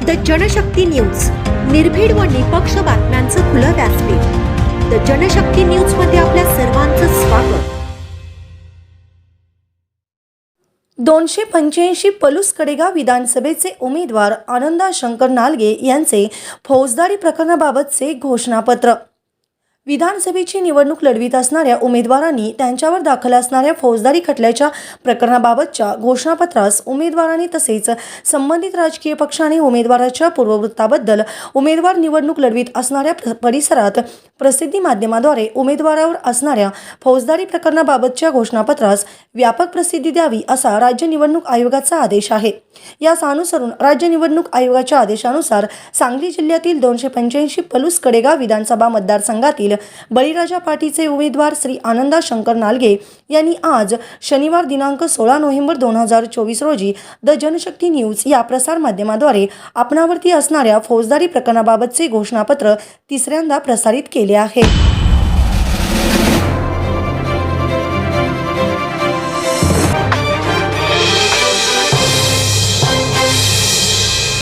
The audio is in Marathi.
The Janshakti news. निर्भीड व निपक्ष बातम्यांचं खुलं व्यासपीठ. द जनशक्ती न्यूजमध्ये आपल्या सर्वांचं स्वागत. दोनशे पंच्याऐंशी पलूस कडेगाव विधानसभेचे उमेदवार आनंदा शंकर नालगे यांचे फौजदारी प्रकरणाबाबतचे घोषणापत्र. विधानसभेची निवडणूक लढवित असणाऱ्या उमेदवारांनी त्यांच्यावर दाखल असणाऱ्या फौजदारी खटल्याच्या प्रकरणाबाबतच्या घोषणापत्रास उमेदवारांनी तसेच संबंधित राजकीय पक्ष आणि उमेदवाराच्या पूर्ववृत्ताबद्दल उमेदवार निवडणूक लढवित असणाऱ्या परिसरात प्रसिद्धी माध्यमाद्वारे उमेदवारावर असणाऱ्या फौजदारी प्रकरणाबाबतच्या घोषणापत्रास व्यापक प्रसिद्धी द्यावी असा राज्य निवडणूक आयोगाचा आदेश आहे. यास अनुसरून राज्य निवडणूक आयोगाच्या आदेशानुसार सांगली जिल्ह्यातील दोनशे पंच्याऐंशी पलूस कडेगाव विधानसभा मतदारसंघातील बळीराजा पाटीचे उमेदवार श्री आनंदा शंकर नालगे यांनी आज शनिवार दिनांक सोळा नोव्हेंबर दोन हजार चोवीस रोजी द जनशक्ती न्यूज या प्रसारमाध्यमाद्वारे आपणावरती असणाऱ्या फौजदारी प्रकरणाबाबतचे घोषणापत्र तिसऱ्यांदा प्रसारित केले. आहे